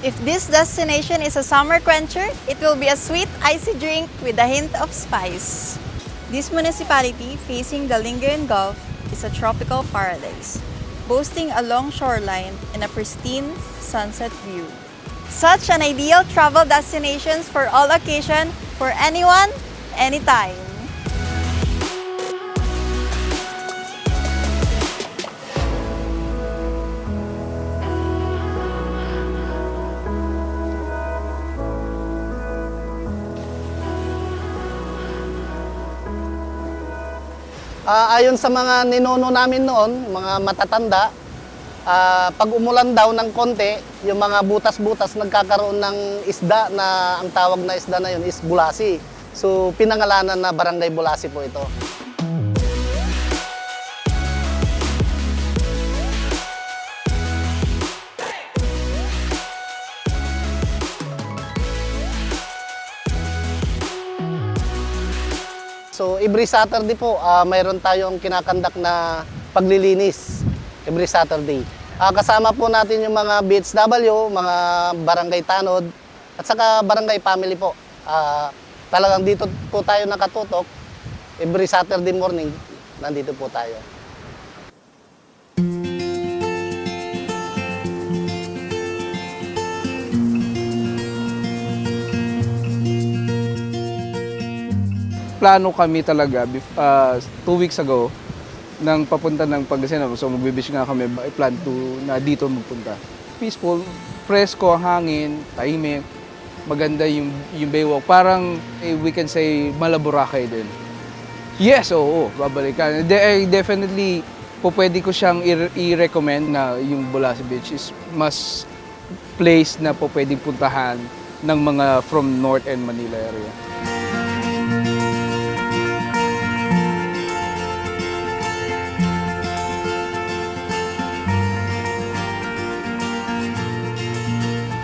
If this destination is a summer quencher, it will be a sweet, icy drink with a hint of spice. This municipality, facing the Lingayen Gulf, is a tropical paradise, boasting a long shoreline and a pristine sunset view. Such an ideal travel destination for all occasion, for anyone, anytime. Ah, ayon sa mga ninuno namin noon, mga matatanda, ah, pag umulan daw ng konti, yung mga butas-butas nagkakaroon ng isda na ang tawag na isda na yun is bulasi. So pinangalanan na Barangay Bulasi po ito. So every Saturday po, ah, mayroon tayong kinakandak na paglilinis every Saturday. Ah, kasama po natin yung mga BHW, mga barangay tanod, at saka barangay family po. Ah, talagang dito po tayo nakatutok. Every Saturday morning, nandito po tayo. Plano kami talaga uh, two weeks ago nang papunta ng Pangasinan. So magbibish nga kami, I plan to na dito magpunta. Peaceful, presko ang hangin, tahimik, maganda yung, yung baywalk. Parang eh, we can say Malaboracay din. Yes, oo, babalikan. De- eh, definitely, po pwede ko siyang i-recommend na yung Bulasi Beach is mas place na po pwedeng puntahan ng mga from North and Manila area.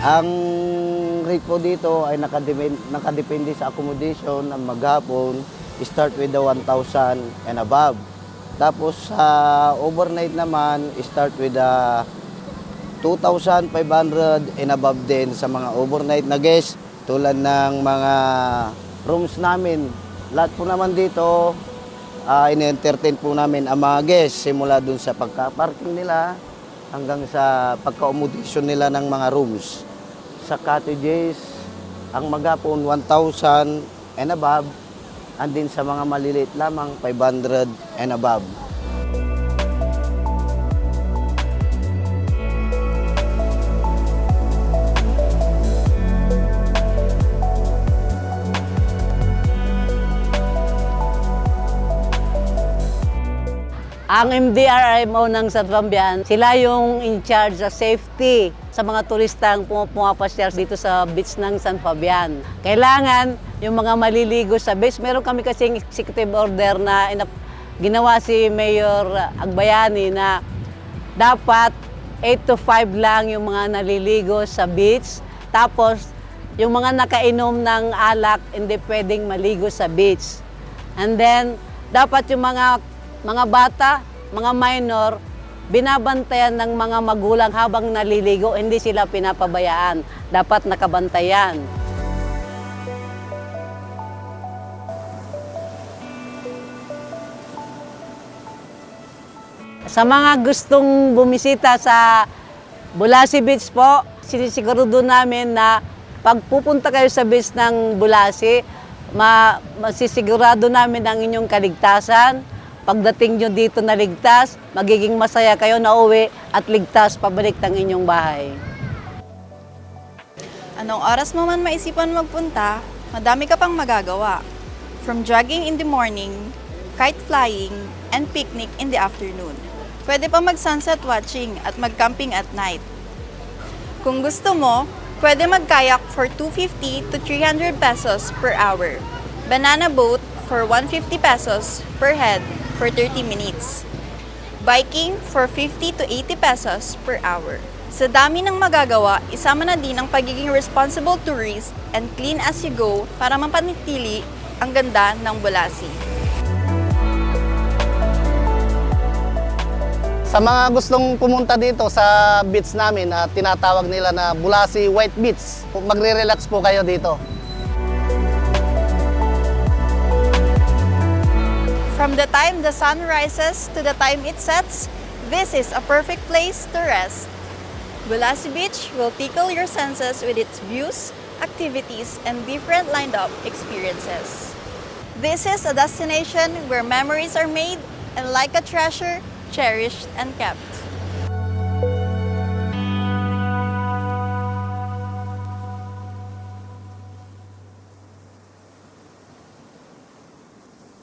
Ang rate po dito ay nakadepende, nakadepende sa accommodation ng maghapon, start with the 1,000 and above. Tapos sa overnight naman, start with the 2,500 and above din sa mga overnight na guests tulad ng mga rooms namin. Lahat po naman dito, uh, in-entertain po namin ang mga guests simula dun sa pagka-parking nila hanggang sa pagka-accommodation nila ng mga rooms. Sa cottages, ang maghapon 1,000 and above, and din sa mga maliliit lamang 500 and above. Ang MDRMO ng San Fabian, sila yung in charge sa safety sa mga turistang pum- pumapasyal dito sa beach ng San Fabian. Kailangan yung mga maliligo sa beach, meron kami kasing executive order na ginawa si Mayor Agbayani na dapat 8 to 5 lang yung mga naliligo sa beach. Tapos, yung mga nakainom ng alak, hindi pwedeng maligo sa beach. And then, dapat yung mga mga bata, mga minor, binabantayan ng mga magulang habang naliligo, hindi sila pinapabayaan. Dapat nakabantayan. Sa mga gustong bumisita sa Bulasi Beach po, sinisigurado namin na pag pupunta kayo sa beach ng Bulasi, ma masisigurado namin ang inyong kaligtasan. Pagdating nyo dito na ligtas, magiging masaya kayo na uwi at ligtas pabalik ng inyong bahay. Anong oras mo man maisipan magpunta, madami ka pang magagawa. From jogging in the morning, kite flying, and picnic in the afternoon. Pwede pa mag-sunset watching at mag-camping at night. Kung gusto mo, pwede mag-kayak for 250 to 300 pesos per hour. Banana boat for 150 pesos per head for 30 minutes. Biking for 50 to 80 pesos per hour. Sa dami ng magagawa, isama na din ang pagiging responsible tourist and clean as you go para mapanitili ang ganda ng Bulasi. Sa mga gustong pumunta dito sa beach namin na tinatawag nila na Bulasi White Beach, magre-relax po kayo dito. From the time the sun rises to the time it sets, this is a perfect place to rest. Bulasi Beach will tickle your senses with its views, activities, and different lined up experiences. This is a destination where memories are made and like a treasure, cherished and kept.